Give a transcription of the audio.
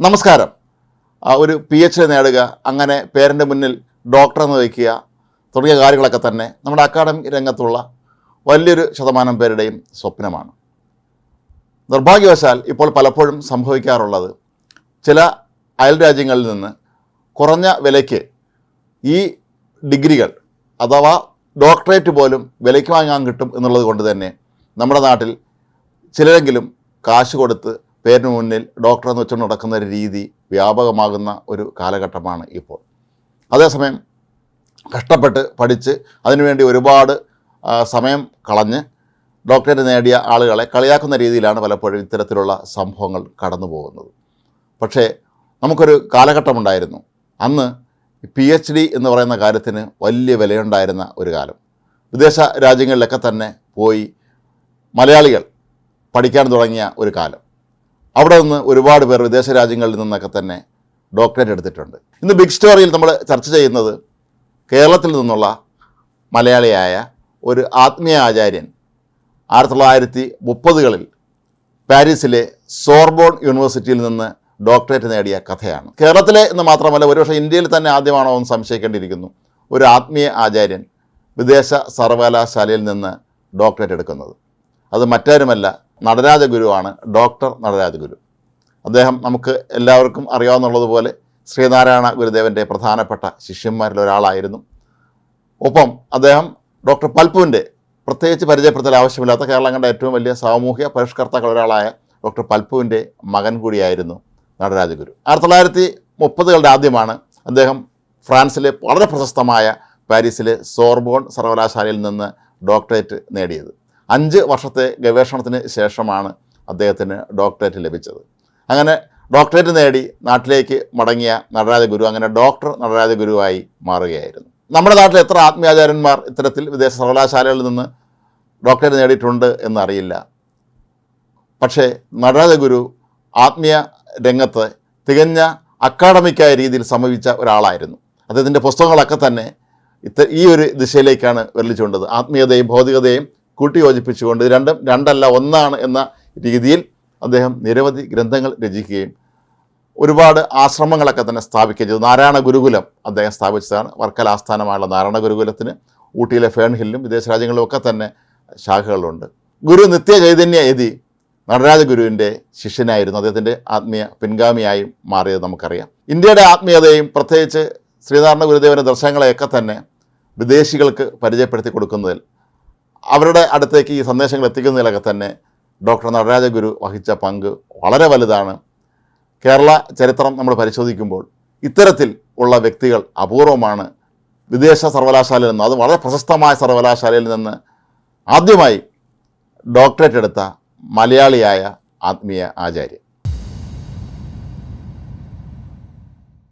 നമസ്കാരം. ഒരു P H D നേടുക അങ്ങനെ പേരന്റെ മുന്നിൽ ഡോക്ടർ എന്ന് വയ്ക്കുക തുടങ്ങിയ കാര്യങ്ങളൊക്കെ തന്നെ നമ്മുടെ അക്കാഡമിക് രംഗത്തുള്ള വലിയൊരു ശതമാനം പേരുടെയും സ്വപ്നമാണ്. നിർഭാഗ്യവശാൽ ഇപ്പോൾ പലപ്പോഴും സംഭവിക്കാറുള്ളത് ചില അയൽ രാജ്യങ്ങളിൽ നിന്ന് കുറഞ്ഞ വിലയ്ക്ക് ഈ ഡിഗ്രികൾ അഥവാ ഡോക്ടറേറ്റ് പോലും വിലയ്ക്ക് വാങ്ങാൻ കിട്ടും എന്നുള്ളത് കൊണ്ട് തന്നെ നമ്മുടെ നാട്ടിൽ ചിലരെങ്കിലും കാശ് കൊടുത്ത് പേരിന് മുന്നിൽ ഡോക്ടർ എന്ന് വെച്ചുകൊണ്ട് നടക്കുന്ന ഒരു രീതി വ്യാപകമാകുന്ന ഒരു കാലഘട്ടമാണ് ഇപ്പോൾ. അതേസമയം കഷ്ടപ്പെട്ട് പഠിച്ച് അതിനുവേണ്ടി ഒരുപാട് സമയം കളഞ്ഞ് ഡോക്ടറേറ്റ് നേടിയ ആളുകളെ കളിയാക്കുന്ന രീതിയിലാണ് പലപ്പോഴും ഇത്തരത്തിലുള്ള സംഭവങ്ങൾ കടന്നു പോകുന്നത്. പക്ഷേ നമുക്കൊരു കാലഘട്ടമുണ്ടായിരുന്നു അന്ന് പി എച്ച് ഡി എന്ന് പറയുന്ന കാര്യത്തിന് വലിയ വിലയുണ്ടായിരുന്ന ഒരു കാലം. വിദേശ രാജ്യങ്ങളിലൊക്കെ തന്നെ പോയി മലയാളികൾ പഠിക്കാൻ തുടങ്ങിയ ഒരു കാലം. അവിടെ നിന്ന് ഒരുപാട് പേർ വിദേശ രാജ്യങ്ങളിൽ നിന്നൊക്കെ തന്നെ ഡോക്ടറേറ്റ് എടുത്തിട്ടുണ്ട്. ഇന്ന് ബിഗ് സ്റ്റോറിയിൽ നമ്മൾ ചർച്ച ചെയ്യുന്നത് കേരളത്തിൽ നിന്നുള്ള മലയാളിയായ ഒരു ആത്മീയ ആചാര്യൻ ആയിരത്തി തൊള്ളായിരത്തി മുപ്പതുകളിൽ പാരീസിലെ സോർബോൺ യൂണിവേഴ്സിറ്റിയിൽ നിന്ന് ഡോക്ടറേറ്റ് നേടിയ കഥയാണ്. കേരളത്തിലെ എന്ന് മാത്രമല്ല ഒരുപക്ഷെ ഇന്ത്യയിൽ തന്നെ ആദ്യമാണോ എന്ന് സംശയിക്കേണ്ടിയിരിക്കുന്നു. ഒരു ആത്മീയ ആചാര്യൻ വിദേശ സർവകലാശാലയിൽ നിന്ന് ഡോക്ടറേറ്റ് എടുക്കുന്നത്. അത് മറ്റാരുമല്ല നടരാജ ഗുരുവാണ് ഡോക്ടർ നടരാജ ഗുരു. അദ്ദേഹം നമുക്ക് എല്ലാവർക്കും അറിയാവുന്നുള്ളതുപോലെ ശ്രീനാരായണ ഗുരുദേവന്റെ പ്രധാനപ്പെട്ട ശിഷ്യന്മാരിൽ ഒരാളായിരുന്നു. ഒപ്പം അദ്ദേഹം ഡോക്ടർ പൽപ്പുവിന്റെ പ്രത്യേകിച്ച് പരിചയപ്പെടുത്തൽ ആവശ്യമില്ലാത്ത കേരളം കണ്ട ഏറ്റവും വലിയ സാമൂഹ്യ പരിഷ്കർത്താക്കൾ ഒരാളായ ഡോക്ടർ പൽപ്പുവിന്റെ മകൻ കൂടിയായിരുന്നു നടരാജഗുരു ആയിരത്തി തൊള്ളായിരത്തി മുപ്പതുകളുടെ ആദ്യമാണ് അദ്ദേഹം ഫ്രാൻസിലെ വളരെ പ്രശസ്തമായ പാരീസിലെ സോർബോൺ സർവകലാശാലയിൽ നിന്ന് ഡോക്ടറേറ്റ് നേടിയത്. അഞ്ച് വർഷത്തെ ഗവേഷണത്തിന് ശേഷമാണ് അദ്ദേഹത്തിന് ഡോക്ടറേറ്റ് ലഭിച്ചത്. അങ്ങനെ ഡോക്ടറേറ്റ് നേടി നാട്ടിലേക്ക് മടങ്ങിയ നടരാജ ഗുരു അങ്ങനെ ഡോക്ടർ നടരാജ ഗുരുവായി മാറുകയായിരുന്നു. നമ്മുടെ നാട്ടിൽ എത്ര ആത്മീയാചാര്യന്മാർ ഇത്തരത്തിൽ വിദേശ സർവകലാശാലകളിൽ നിന്ന് ഡോക്ടറേറ്റ് നേടിയിട്ടുണ്ട് എന്നറിയില്ല. പക്ഷേ നടരാജ ഗുരു ആത്മീയ രംഗത്ത് തികഞ്ഞ അക്കാഡമിക്കായ രീതിയിൽ സമീപിച്ച ഒരാളായിരുന്നു. അദ്ദേഹത്തിന്റെ പുസ്തകങ്ങളൊക്കെ തന്നെ ഇത്ത ഈ ഒരു ദിശയിലേക്കാണ് വിരലിച്ചുകൊണ്ടത് ആത്മീയതയും ഭൗതികതയും കൂട്ടിയോജിപ്പിച്ചുകൊണ്ട് യോജിപ്പിച്ചുകൊണ്ട് രണ്ടും രണ്ടല്ല ഒന്നാണ് എന്ന രീതിയിൽ അദ്ദേഹം നിരവധി ഗ്രന്ഥങ്ങൾ രചിക്കുകയും ഒരുപാട് ആശ്രമങ്ങളൊക്കെ തന്നെ സ്ഥാപിക്കുകയും ചെയ്തു. നാരായണ ഗുരുകുലം അദ്ദേഹം സ്ഥാപിച്ചതാണ്. വർക്കല ആസ്ഥാനമായുള്ള നാരായണ ഗുരുകുലത്തിന് ഊട്ടിയിലെ ഫേൺഹില്ലും വിദേശ രാജ്യങ്ങളിലും ഒക്കെ തന്നെ ശാഖകളുണ്ട്. ഗുരു നിത്യ ചൈതന്യ യതി നടരാജ ഗുരുവിന്റെ ശിഷ്യനായിരുന്നു. അദ്ദേഹത്തിന്റെ ആത്മീയ പിൻഗാമിയായും മാറിയത് നമുക്കറിയാം. ഇന്ത്യയുടെ ആത്മീയതയും പ്രത്യേകിച്ച് ശ്രീനാരായണ ഗുരുദേവന്റെ ദർശനങ്ങളെയൊക്കെ തന്നെ വിദേശികൾക്ക് പരിചയപ്പെടുത്തി കൊടുക്കുന്നതിൽ അവരുടെ അടുത്തേക്ക് ഈ സന്ദേശങ്ങൾ എത്തിക്കുന്നതിലൊക്കെ തന്നെ ഡോക്ടർ നടരാജഗുരു വഹിച്ച പങ്ക് വളരെ വലുതാണ്. കേരള ചരിത്രം നമ്മൾ പരിശോധിക്കുമ്പോൾ ഇത്തരത്തിൽ ഉള്ള വ്യക്തികൾ അപൂർവമാണ്. വിദേശ സർവകലാശാലയിൽ നിന്ന് അത് വളരെ പ്രശസ്തമായ സർവകലാശാലയിൽ നിന്ന് ആദ്യമായി ഡോക്ടറേറ്റ് എടുത്ത മലയാളിയായ ആത്മീയ ആചാര്യൻ